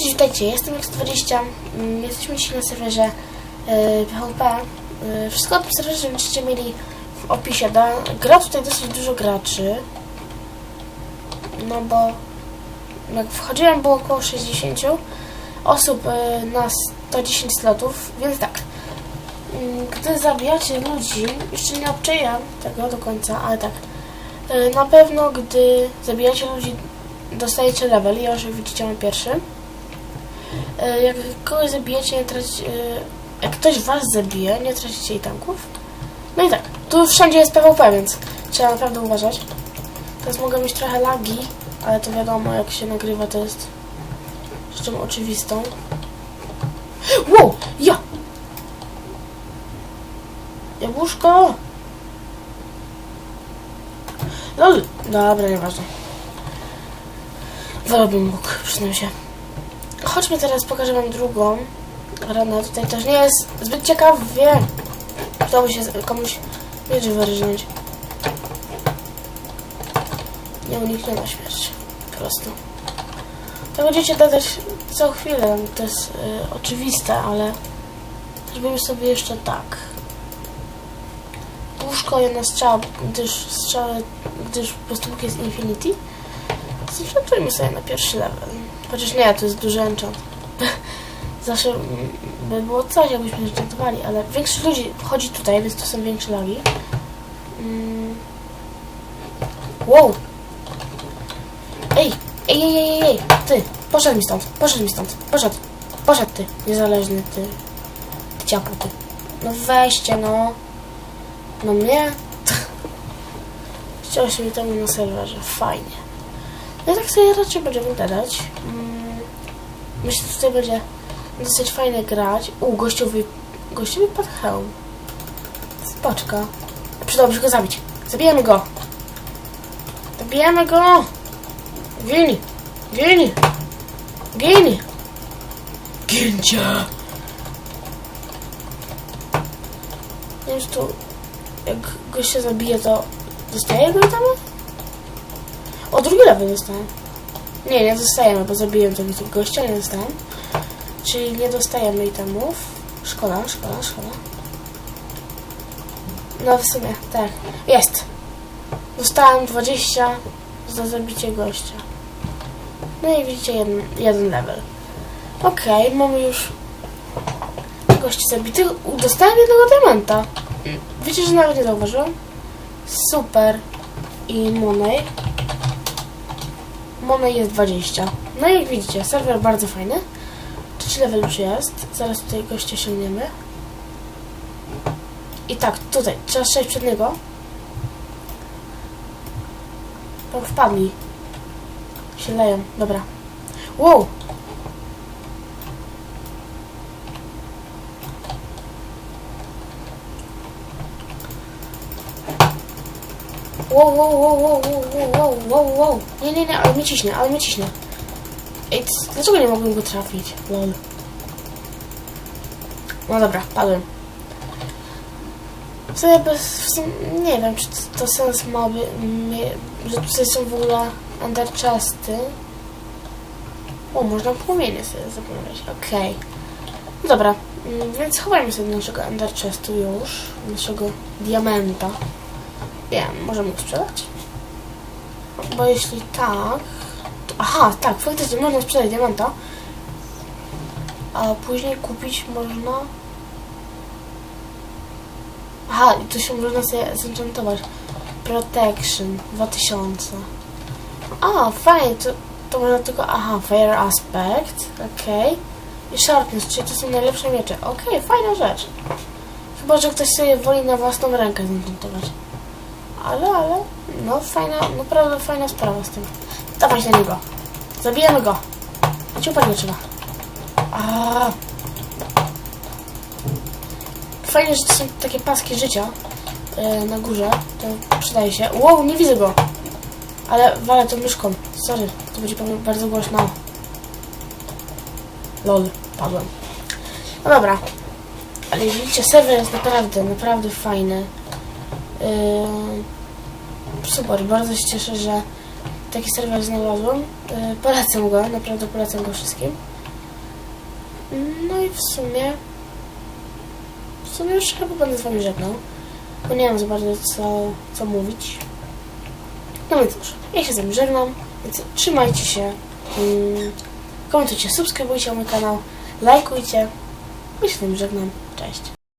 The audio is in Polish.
Cześć, witajcie, jestem X20. Mm, Jesteśmy dzisiaj na serwerze PvP. Yy, wszystko o tym serwerze będziecie mieli w opisie. Da, gra tutaj dosyć dużo graczy. No bo jak wchodziłem było około 60 osób yy, na 110 slotów, więc tak. Mm, Gdy zabijacie ludzi, jeszcze nie obczaiłem tego do końca, ale tak. Na pewno gdy zabijacie ludzi dostajecie level, ja już widzicie mam pierwszy. E, Jak kogoś zabijecie, nie tracicie... Jak ktoś was zabije, nie tracicie jej tanków. No i tak, tu wszędzie jest PvP, więc trzeba naprawdę uważać. Teraz mogę mieć trochę lagi, ale to wiadomo, jak się nagrywa, to jest rzeczą oczywistą. Wow! Ja! Jabłuszko! Lol! Dobra, nieważne. Wolałbym mógł, przyznam się. Chodźmy teraz, pokażę wam drugą ranę. Tutaj też nie jest zbyt ciekawie. Udało się komuś miecz wyrżnąć. Nie uniknie na śmierć. Po prostu. To będziecie dodać co chwilę. To jest y, oczywiste, ale zrobimy sobie jeszcze tak. Łóżko jedna strzała, gdyż strzały, gdyż po prostu Bóg jest Infinity. Zenchantujmy sobie na pierwszy level. Chociaż nie, to jest duży enchant. Zawsze by było coś, jakbyśmy enchantowali, ale większość ludzi wchodzi tutaj, więc to są większe lagi. Mm. Wow! Ej! Ej, ej, ej, ej! Ty! Poszedł mi stąd! Poszedł mi stąd! Poszedł! Poszedł ty! Niezależny ty! Ty ciapu ty! No weźcie, no! No mnie? Chciało się mi temu na serwerze. Fajnie. No tak sobie raczej będziemy gadać. Mm, Myślę, że tutaj będzie dosyć fajnie grać. U, gościowy, gościowy pod hełm. Spoczka. Przydałoby się go zabić. Zabijemy go. Zabijemy go. Gin. Gin. Gin. Gincia. Nie wiem, czy tu jak gościa zabije, to dostaje go tam? O, drugi level dostałem. Nie, nie dostajemy, bo zabiłem tego gościa, nie dostałem. Czyli nie dostajemy itemów. Szkoda, szkoda, szkoda. No w sumie, tak. Jest! Dostałem 20 za zabicie gościa. No i widzicie jeden, jeden level. Okej, mamy już gości zabitych. Dostałem jednego diamenta. Wiecie, że nawet nie zauważyłem? Super. I Monej. Monej jest 20. No i jak widzicie, serwer bardzo fajny. Trzeci level już jest. Zaraz tutaj gościa sięgniemy. I tak, tutaj, trzeba strzelić przed niego. Wpadli. Się leją, dobra. Wow! Wow, wow, wow, wow, wow, wow, wow, wow. Nie, nie, nie, ale mnie ciśnie, ale mnie ciśnie. Ej, dlaczego nie mogłem go trafić? Lol. No dobra, padłem. W sumie, bez, w sumie nie wiem, czy to sens ma, by, nie, że tutaj są w ogóle underchasty. O, można płomienie sobie zapomnieć, okej. Okay. Dobra, mm, więc chowajmy sobie naszego underchestu już, naszego diamenta. Wiem, możemy sprzedać? Bo jeśli tak... To, aha, tak, faktycznie można sprzedać diamanta. A później kupić można... Aha, i to się można sobie zenchantować. Protection 2000. A, fajnie, to, to można tylko... Aha, Fire Aspect, okej. I Sharpness, czyli to są najlepsze miecze. Okej, fajna rzecz. Chyba, że ktoś sobie woli na własną rękę zenchantować. Ale, ale, no fajna, naprawdę fajna sprawa z tym. Dawać na niego. Zabijemy go. Ciupa nie trzeba. A. Fajnie, że są takie paski życia e, na górze. To przydaje się. Wow, nie widzę go. Ale walę tą myszką. Sorry, to będzie pewnie bardzo głośno. Lol, padłem. No dobra. Ale widzicie, serwer jest naprawdę, naprawdę fajny. Yy, super, bardzo się cieszę, że taki serwer znalazłem. Yy, polecam go, naprawdę polecam go wszystkim. No i w sumie... W sumie już chyba będę z wami żegnał. Bo nie wiem za bardzo co, co mówić. No więc cóż, ja się z wami żegnam, więc trzymajcie się. Mm, komentujcie, subskrybujcie mój kanał, lajkujcie. Ja się z wami żegnam. Cześć.